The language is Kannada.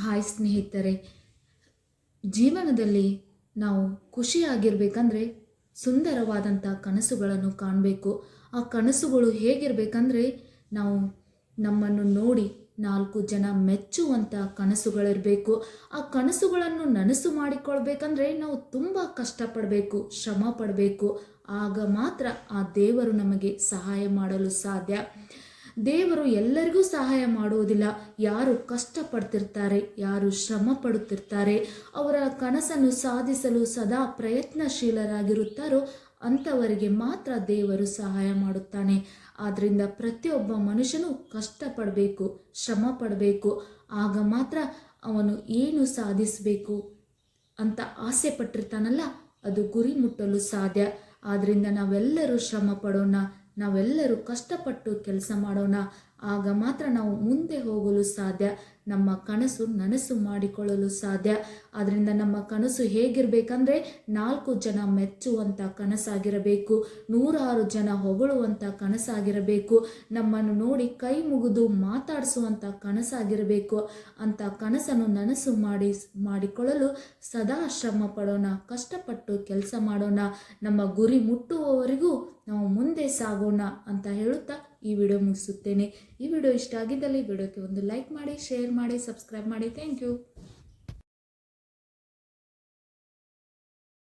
ಹಾಯ್ ಸ್ನೇಹಿತರೆ, ಜೀವನದಲ್ಲಿ ನಾವು ಖುಷಿಯಾಗಿರ್ಬೇಕಂದ್ರೆ ಸುಂದರವಾದಂಥ ಕನಸುಗಳನ್ನು ಕಾಣಬೇಕು. ಆ ಕನಸುಗಳು ಹೇಗಿರಬೇಕಂದ್ರೆ ನಾವು ನಮ್ಮನ್ನು ನೋಡಿ ನಾಲ್ಕು ಜನ ಮೆಚ್ಚುವಂಥ ಕನಸುಗಳಿರಬೇಕು. ಆ ಕನಸುಗಳನ್ನು ನನಸು ಮಾಡಿಕೊಳ್ಬೇಕಂದ್ರೆ ನಾವು ತುಂಬ ಕಷ್ಟಪಡಬೇಕು ಶ್ರಮ ಪಡಬೇಕು ಆಗ ಮಾತ್ರ ಆ ದೇವರು ನಮಗೆ ಸಹಾಯ ಮಾಡಲು ಸಾಧ್ಯ. ದೇವರು ಎಲ್ಲರಿಗೂ ಸಹಾಯ ಮಾಡುವುದಿಲ್ಲ. ಯಾರು ಕಷ್ಟಪಡ್ತಿರ್ತಾರೆ, ಯಾರು ಶ್ರಮ ಪಡುತ್ತಿರ್ತಾರೆ ಅವರ ಕನಸನ್ನು ಸಾಧಿಸಲು ಸದಾ ಪ್ರಯತ್ನಶೀಲರಾಗಿರುತ್ತಾರೋ ಅಂಥವರಿಗೆ ಮಾತ್ರ ದೇವರು ಸಹಾಯ ಮಾಡುತ್ತಾನೆ. ಆದ್ದರಿಂದ ಪ್ರತಿಯೊಬ್ಬ ಮನುಷ್ಯನು ಕಷ್ಟಪಡಬೇಕು ಶ್ರಮ ಪಡಬೇಕು ಆಗ ಮಾತ್ರ ಅವನು ಏನು ಸಾಧಿಸಬೇಕು ಅಂತ ಆಸೆ ಪಟ್ಟಿರ್ತಾನಲ್ಲ ಅದು ಗುರಿ ಮುಟ್ಟಲು ಸಾಧ್ಯ. ಆದ್ದರಿಂದ ನಾವೆಲ್ಲರೂ ಶ್ರಮ ಪಡೋಣ ನಾವೆಲ್ಲರೂ ಕಷ್ಟಪಟ್ಟು ಕೆಲಸ ಮಾಡೋಣ. ಆಗ ಮಾತ್ರ ನಾವು ಮುಂದೆ ಹೋಗಲು ಸಾಧ್ಯ. ನಮ್ಮ ಕನಸು ನನಸು ಮಾಡಿಕೊಳ್ಳಲು ಸಾಧ್ಯ. ಆದ್ದರಿಂದ ನಮ್ಮ ಕನಸು ಹೇಗಿರಬೇಕಂದ್ರೆ ನಾಲ್ಕು ಜನ ಮೆಚ್ಚುವಂಥ ಕನಸಾಗಿರಬೇಕು. ನೂರಾರು ಜನ ಹೊಗಳುವಂಥ ಕನಸಾಗಿರಬೇಕು. ನಮ್ಮನ್ನು ನೋಡಿ ಕೈ ಮುಗಿದು ಮಾತಾಡಿಸುವಂಥ ಕನಸಾಗಿರಬೇಕು. ಅಂತ ಕನಸನ್ನು ನನಸು ಮಾಡಿ, ಮಾಡಿಕೊಳ್ಳಲು ಸದಾ ಶ್ರಮ ಪಡೋಣ, ಕಷ್ಟಪಟ್ಟು ಕೆಲಸ ಮಾಡೋಣ. ನಮ್ಮ ಗುರಿ ಮುಟ್ಟುವವರೆಗೂ ನಾವು ಮುಂದೆ ಸಾಗೋಣ ಅಂತ ಹೇಳುತ್ತಾ ಈ ವಿಡಿಯೋ ಮುಗಿಸುತ್ತೇನೆ. ಈ ವಿಡಿಯೋ ಇಷ್ಟ ಆಗಿದ್ದಲ್ಲಿ ವಿಡಿಯೋಕ್ಕೆ ಒಂದು ಲೈಕ್ ಮಾಡಿ, ಶೇರ್ ಮಾಡಿ, ಸಬ್ಸ್ಕ್ರೈಬ್ ಮಾಡಿ. Thank you.